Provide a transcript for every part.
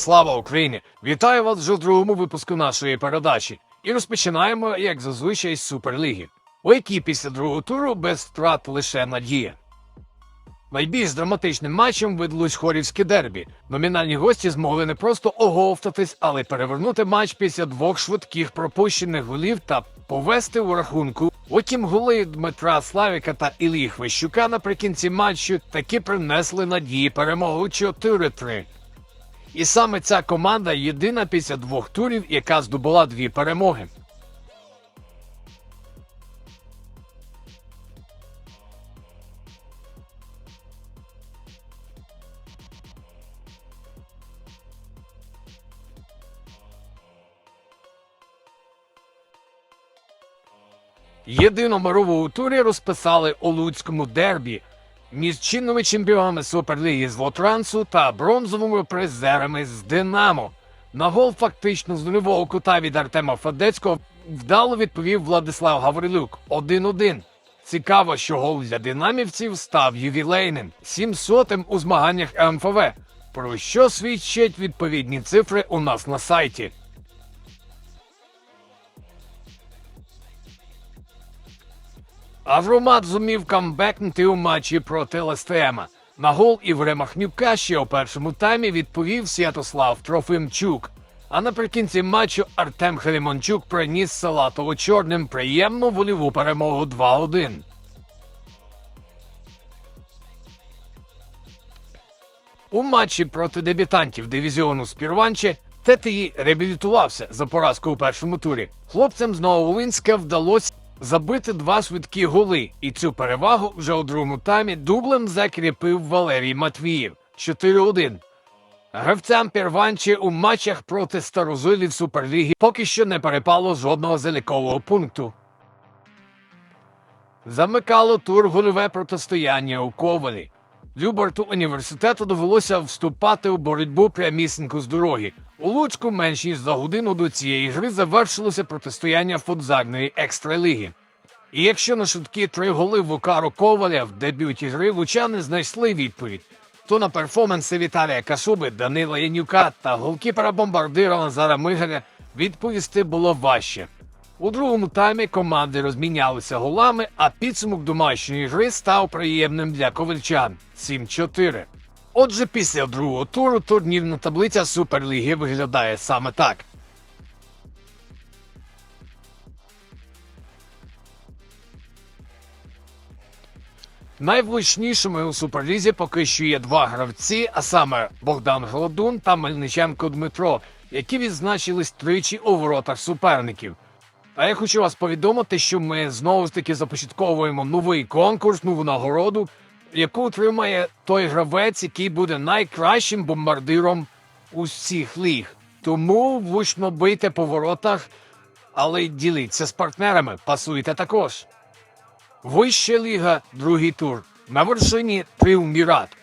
Слава Україні! Вітаю вас вже в другому випуску нашої передачі. І розпочинаємо, як зазвичай, з Суперліги, у якій після другого туру без втрат лише надія. Найбільш драматичним матчем видалось хорівське дербі. Номінальні гості змогли не просто оговтатись, але й перевернути матч після двох швидких пропущених голів та повести у рахунку. Утім, голи Дмитра Славіка та Іллі Хвищука наприкінці матчу таки принесли надії перемогу 4-3. І саме ця команда єдина після двох турів, яка здобула дві перемоги. Єдиномирову у турі розписали у Луцькому дербі між чинними чемпіонами Суперліги з Лотрансу та бронзовими призерами з Динамо. На гол фактично з нульового кута від Артема Федецького вдало відповів Владислав Гаврилюк 1-1. Цікаво, що гол для динамівців став ювілейним 700-м у змаганнях МФВ, про що свідчать відповідні цифри у нас на сайті. Авромат зумів камбекнути у матчі проти Лестема. На гол Ігоря Махнюка ще у першому таймі відповів Святослав Трофимчук. А наприкінці матчу Артем Хелімончук приніс Салатово чорним приємну вольову перемогу 2-1. У матчі проти дебютантів дивізіону Спірванче ТТІ реабілітувався за поразку у першому турі. Хлопцям з Нововолинська вдалося забити два швидкі голи, і цю перевагу вже у другому таймі дублем закріпив Валерій Матвіїв 4-1. Гравцям Пірванчі у матчах проти старозилів Суперліги поки що не перепало жодного залікового пункту. Замикало тур гольове протистояння у Ковалі. Любарту університету довелося вступати у боротьбу прямісінько з дороги. У Луцьку менш ніж за годину до цієї гри завершилося протистояння футзальної екстраліги. І якщо на швидкі три голи Вукару Коваля в дебюті гри лучани знайшли відповідь, то на перформанси Віталія Касуби, Данила Янюка та голкіпера бомбардира Назара Мигаля відповісти було важче. У другому таймі команди розмінялися голами, а підсумок домашньої гри став приємним для ковальчан 7-4. Отже, після другого туру турнірна таблиця Суперліги виглядає саме так. Найвлучнішими у суперлізі поки що є два гравці, а саме Богдан Голодун та Мельниченко Дмитро, які відзначились тричі у воротах суперників. А я хочу вас повідомити, що ми знову ж таки започатковуємо новий конкурс, нову нагороду, яку отримає той гравець, який буде найкращим бомбардиром усіх ліг. Тому влучно бийте по воротах, але діліться з партнерами, пасуйте також. Вища ліга, другий тур. На вершині Тріумвірат.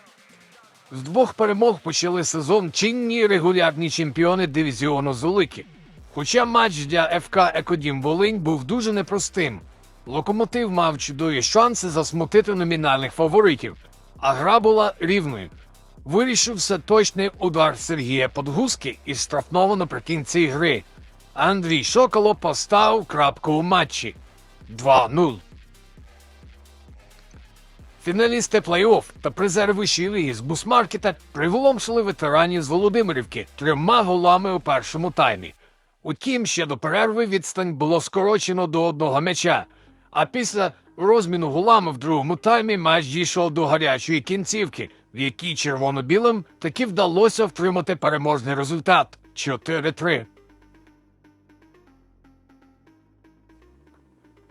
З двох перемог почали сезон чинні регулярні чемпіони дивізіону Золики. Хоча матч для ФК Екодім Волинь був дуже непростим. Локомотив мав чудові шанси засмутити номінальних фаворитів, а гра була рівною. Вирішився точний удар Сергія Подгузки із штрафного наприкінці гри. Андрій Шоколо поставив крапку у матчі 2-0. Фіналісти плей-офф та призери вищої ліги з бусмаркета приголомшили ветеранів з Володимирівки трьома голами у першому таймі. Утім, ще до перерви відстань було скорочено до одного м'яча. А після розміну гулами в другому таймі матч дійшов до гарячої кінцівки, в якій червоно-білим таки вдалося втримати переможний результат 4-3.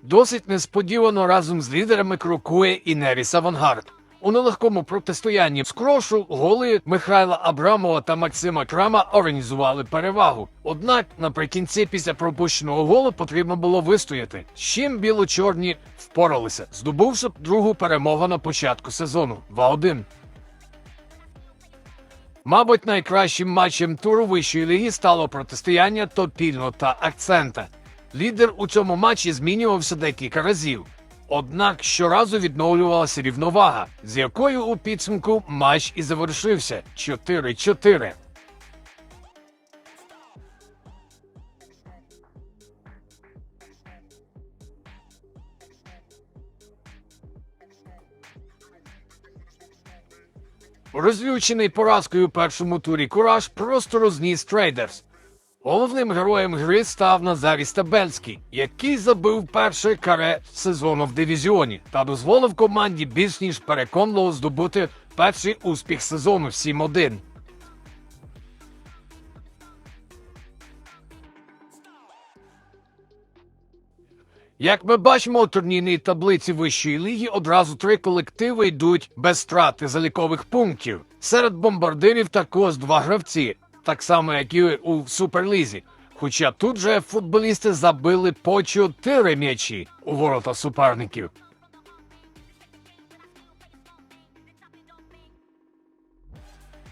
Досить несподівано разом з лідерами крокує і Неріс Авангард. У нелегкому протистоянні з крошу голи Михайла Абрамова та Максима Крама організували перевагу. Однак наприкінці після пропущеного голу потрібно було вистояти. З чим біло-чорні впоралися, здобувши другу перемогу на початку сезону 2-1. Мабуть, найкращим матчем туру вищої ліги стало протистояння Топільно та Акцента. Лідер у цьому матчі змінювався декілька разів. Однак щоразу відновлювалася рівновага, з якою у підсумку матч і завершився 4-4. Розлючений поразкою у першому турі Кураж просто розніс трейдерс. Головним героєм гри став Назарій Стабельський, який забив перше каре сезону в дивізіоні та дозволив команді більш ніж переконливо здобути перший успіх сезону 7-1. Як ми бачимо у турнірній таблиці вищої ліги, одразу три колективи йдуть без страти залікових пунктів. Серед бомбардирів також два гравці, так само як і у суперлізі. Хоча тут же футболісти забили по чотири м'ячі у ворота суперників.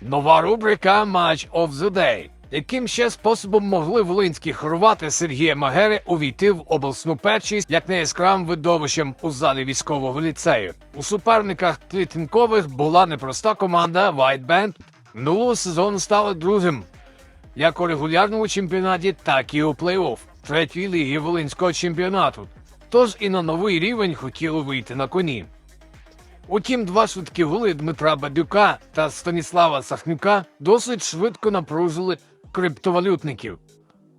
Нова рубрика Match of the Day. Яким ще способом могли волинські хорвати Сергія Магери увійти в обласну першість як неяскравим видовищем у залі військового ліцею? У суперниках клітинкових була непроста команда White Band. Минулого сезону стали другим як у регулярному чемпіонаті, так і у плей-офф третьої ліги Волинського чемпіонату. Тож і на новий рівень хотіли вийти на коні. Утім, два швидкі голи Дмитра Бадюка та Станіслава Сахнюка досить швидко напружили криптовалютників.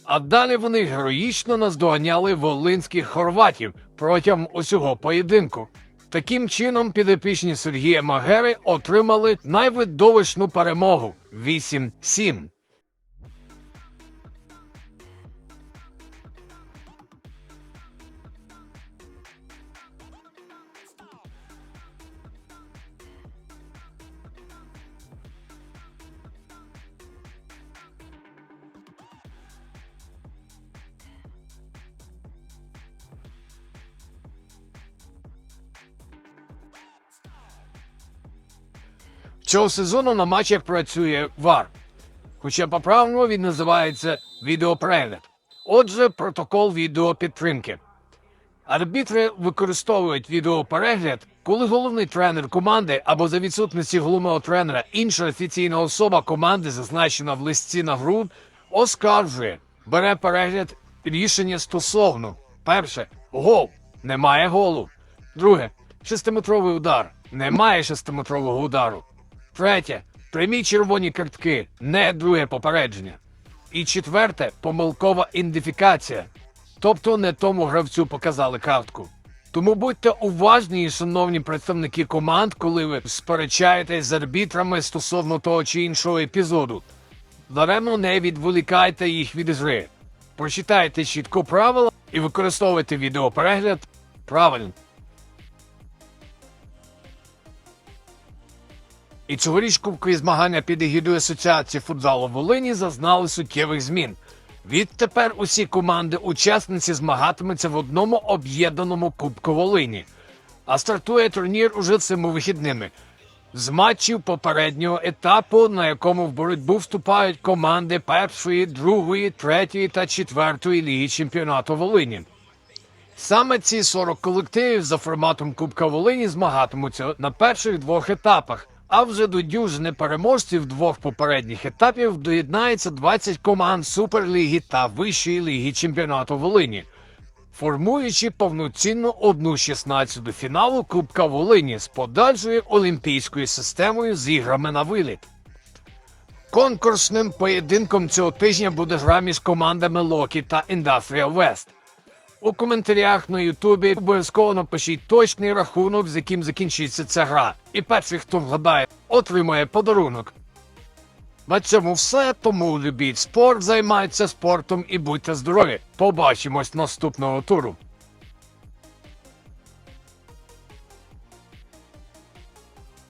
А далі вони героїчно наздоганяли волинських хорватів протягом усього поєдинку. Таким чином, підопічні Сергія Магери отримали найвидовищну перемогу 8-7. Цього сезону на матчах працює ВАР. Хоча по-правому він називається відеоперегляд. Отже, протокол відеопідтримки. Арбітри використовують відеоперегляд, коли головний тренер команди або за відсутності головного тренера інша офіційна особа команди, зазначена в листі на гру, оскаржує, бере перегляд рішення стосовно. Перше гол. Немає голу. Друге шестиметровий удар. Немає шестиметрового удару. Третє прямі червоні картки, не друге попередження. І четверте помилкова ідентифікація. Тобто не тому гравцю показали картку. Тому будьте уважні, шановні представники команд, коли ви сперечаєтесь з арбітрами стосовно того чи іншого епізоду. Даремно не відволікайте їх від гри. Прочитайте чітко правила і використовуйте відеоперегляд правильно. І цьогоріч кубкові змагання під егідою Асоціації футзалу Волині зазнали суттєвих змін. Відтепер усі команди-учасниці змагатимуться в одному об'єднаному Кубку Волині. А стартує турнір уже цими вихідними. З матчів попереднього етапу, на якому в боротьбу вступають команди першої, другої, третьої та четвертої ліги чемпіонату Волині. Саме ці 40 колективів за форматом Кубка Волині змагатимуться на перших двох етапах. А вже до дюжини переможців двох попередніх етапів доєднається 20 команд Суперліги та Вищої ліги чемпіонату Волині, формуючи повноцінну одну 16 фіналу Кубка Волині з подальшою олімпійською системою з іграми на виліт. Конкурсним поєдинком цього тижня буде гра між командами Локі та Industrial West. У коментарях на Ютубі обов'язково напишіть точний рахунок, з яким закінчиться ця гра. І перший, хто вгадає, отримає подарунок. На цьому все. Тому любіть спорт, займайтеся спортом і будьте здорові. Побачимось наступного туру.